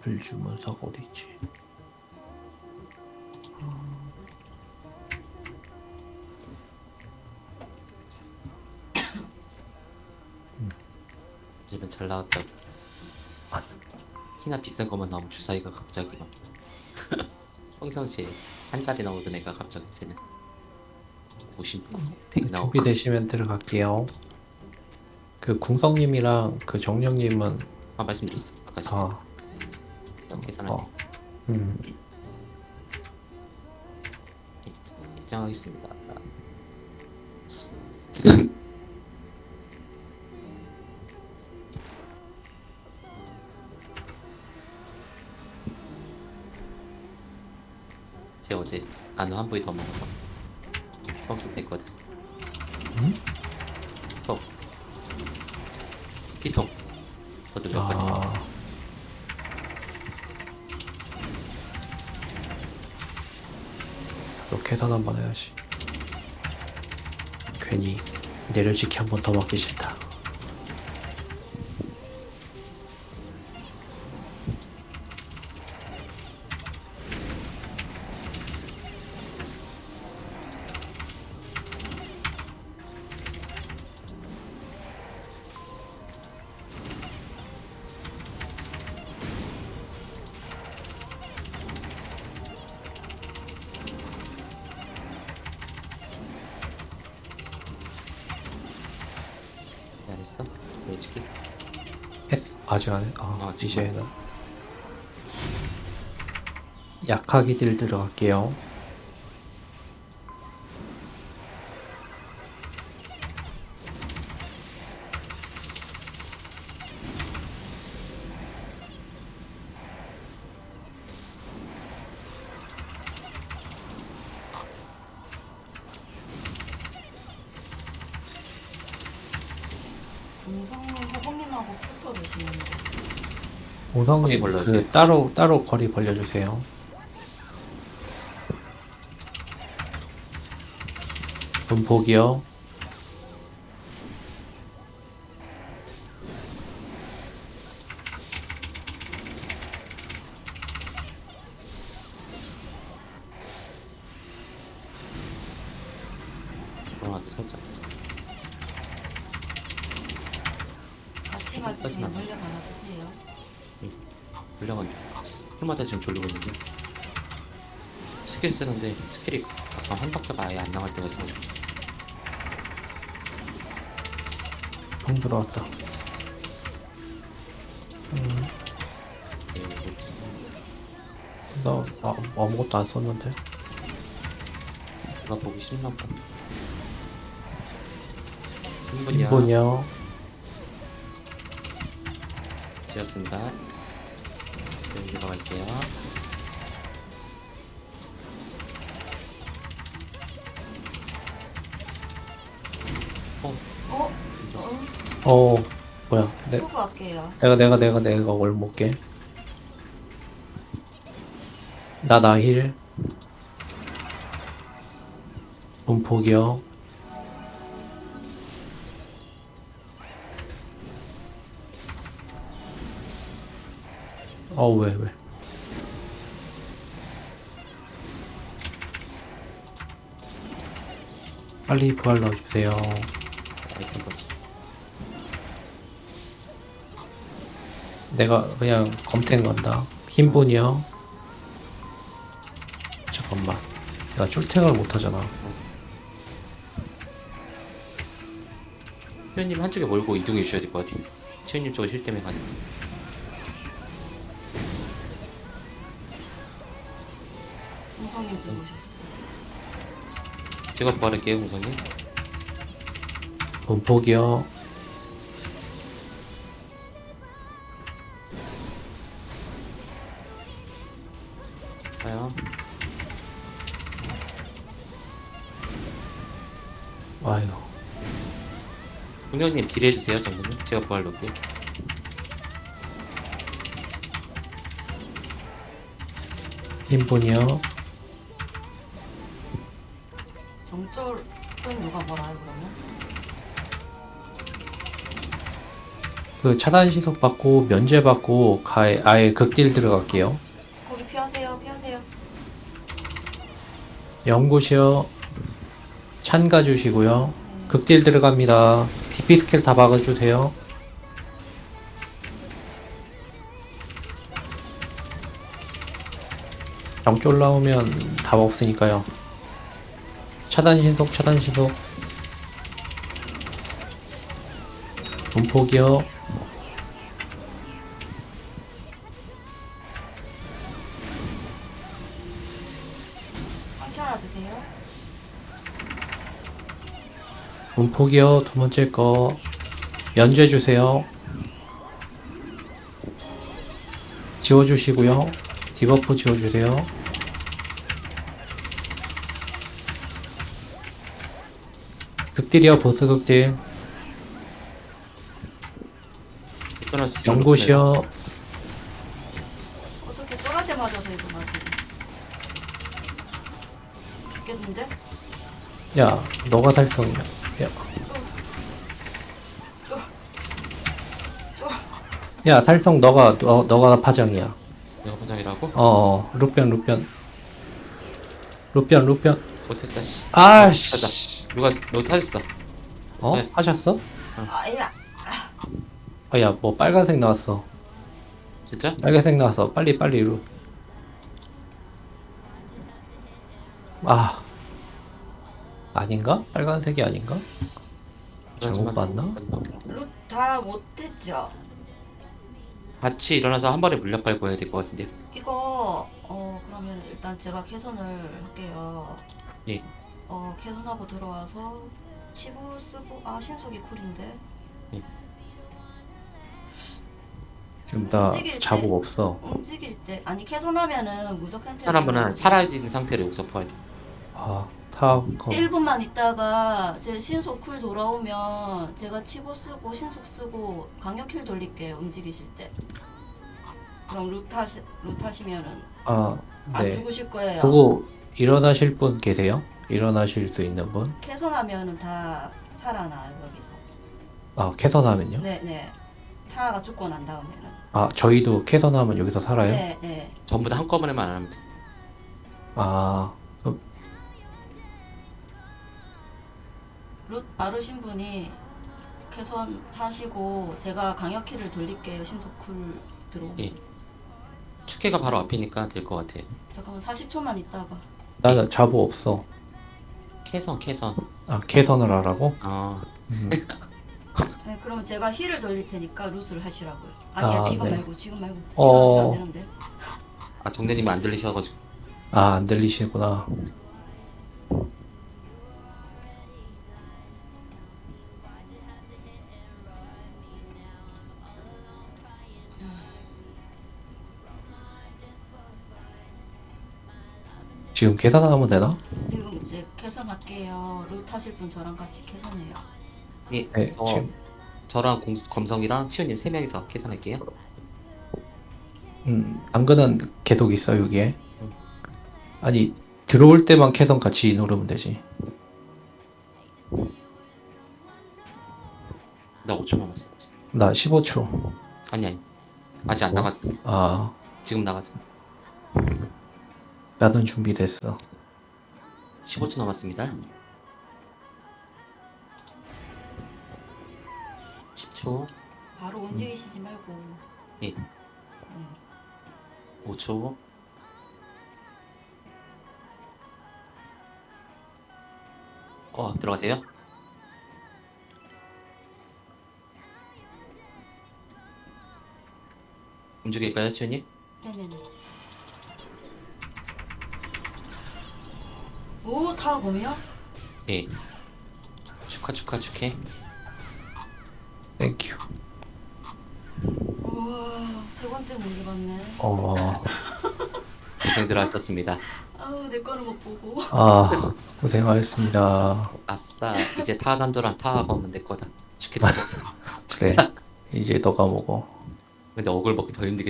불주문서가 어디 있지? 집은 잘 나왔다고. 키나 비싼 것만 나오면 주사위가 갑자기 막 평상시에 한 자리 나오던 애가 갑자기 쟤는 99, 100 나오고 준비되시면 들어갈게요. 그 궁성님이랑 그 정령님은 아 말씀드렸어 아까 전에 다 어, 어, 음, 때 입장하겠습니다. 제가 어제 안우 한 부위 더 먹어서 뻥쑥 됐거든 음? 어. 피통 저도 몇 가지? 아, 나도 계산 한번 해야지. 괜히 내려치기 한 번더 먹기 싫다. 솔직히 했 아직 안 해? 아, 아, 지금. 이제 해나? 약하게 딜 들어갈게요. 금성님, 허공님하고 붙어 계시는데 오성님 거리 벌려주세요. 그 따로 따로 거리 벌려주세요. 분폭이요. 그럼아도 살짝 같이 가주시면 물려 하나 드세요. 물량은 풀마다 지금 돌리고 있는데 스킬 쓰는데 스킬이 가끔 한 박자가 아예 안 나갈 때가 있어가지고 펑 들어왔다. 음, 네, 나 아, 아무것도 안 썼는데. 누가 보기 싫나 보다 1분이야 인본이요. 지었습니다 여기 들어갈게요 어? 어? 힘들었어 어? 어, 뭐야? 내, 수고 할게요. 내가 내가 내가 내가 올 먹게. 나 나힐. 분폭이요. 어, 왜, 왜? 빨리 부활 넣어주세요. 아이템 받았어 내가 그냥 검탱 건다. 흰분이요. 잠깐만. 내가 쫄탱을 못하잖아. 치현님 한쪽에 몰고 이동해 주셔야 될 것 같아 치현님 쪽에 힐 때문에 가는 금성님 찍으셨어. 제가 부활할게요 우선님 분폭이요. 가요 아유. 공룡님 딜 해주세요 정도는 제가 부활 넣을게요 흰분이요. 정쫄은 누가 뭐라요 그러면? 그 차단 시속 받고 면제 받고 가에 아예 극딜 들어갈게요. 거기 피하세요. 피하세요. 연구시요. 찬가 주시고요. 극딜 들어갑니다. DP 스킬 다 박아주세요. 영 쫄 나오면 답 없으니까요. 차단 신속, 차단 신속. 드세요. 분폭이요. 두 번째 거. 면제 주세요. 지워주시고요. 디버프 지워주세요. 극딜이요. 보스 극딜. 연구시요. 어떻게 쫄한테 맞아서 이거 나 지금. 죽겠는데? 야, 너가 살성이야. 야. 야 살성 너가 너, 너가 파장이야. 내가 포장이라고? 어, 어, 루변 루변. 루변 루변. 못했다 씨. 아씨. 누가 너 타졌어? 어? 네. 하셨어? 아야. 아, 야, 뭐 빨간색 나왔어. 진짜? 빨간색 나왔어. 빨리 빨리 루. 아. 아닌가? 빨간색이 아닌가? 잘못 봤나? 룻다 못했죠. 같이 일어나서 한 번에 물약 밟고 해야 될 것 같은데. 이거 어 그러면 일단 제가 개선을 할게요. 예. 어 개선하고 들어와서 15 쓰고 아 신속이 쿨인데 지금 나 움직일 때- 자국 없어. 움직일 때 아니 개선하면은 무적 산책 사람은 사라진 상태로 여기서 포함. 아, 타워. 1분만 있다가 제 신속 쿨 돌아오면 제가 치고 쓰고 신속 쓰고 강력 킬 돌릴게요 움직이실 때 그럼 룻 하시 룻 하시면은 아, 안 네. 죽으실 거예요 그거 일어나실 분 계세요? 일어나실 수 있는 분? 개선하면은 다 살아나요 여기서 아, 캐선하면요? 네네 타가 죽고 난 다음에는 아, 저희도 캐선하면 여기서 살아요? 네네 전부 다 한꺼번에만 안 하면 돼. 아, 그럼 룻 바르신 분이 개선하시고 제가 강력 킬을 돌릴게요 신속 쿨 들어오면 예. 축회가 바로 앞이니까 될 것 같아. 잠깐만 40초만 있다가 나 자부 없어. 캐선 캐선. 아, 캐선을 하라고? 어. 음. 네, 그러면 제가 힐을 돌릴 테니까 룻을 하시라고요. 아니야 아, 지금 네. 말고 지금 말고 어. 일어나시면 안 되는데. 아 정대님이 안 들리셔가지고. 아, 안 들리시구나. 지금 계산하면 되나? 지금 이제 개선할게요. 룻 하실 분 저랑 같이 개선해요. 예. 네, 어, 지금. 저랑 공, 검성이랑 치우님 세 명이서 계산할게요. 음, 당근은 계속 있어, 여기에. 아니, 들어올 때만 캐선 같이 누르면 되지. 나 5초 남았어. 나 15초. 아니 아니. 아직 안 뭐? 나갔어. 아, 지금 나가자. 나는 준비됐어. 15초 남았습니다. 10초, 바로 움직이시지 말고. 예. 음. 5초. 어, 들어가세요. 움직일까요, 치우님? 네네네. 오, 다 검이요? 예. 축하, 축하, 축해. 땡큐. 우와, 세 번째 물리 받네. 어, 고생들 하셨습니다. 아우, 내 거는 못 보고. 아, 고생하셨습니다. 아싸, 이제 타 단도랑 타가 오면 내 거다. 축해 다 그래. 이제 너가 먹어. 근데 억울 먹기 더 힘들게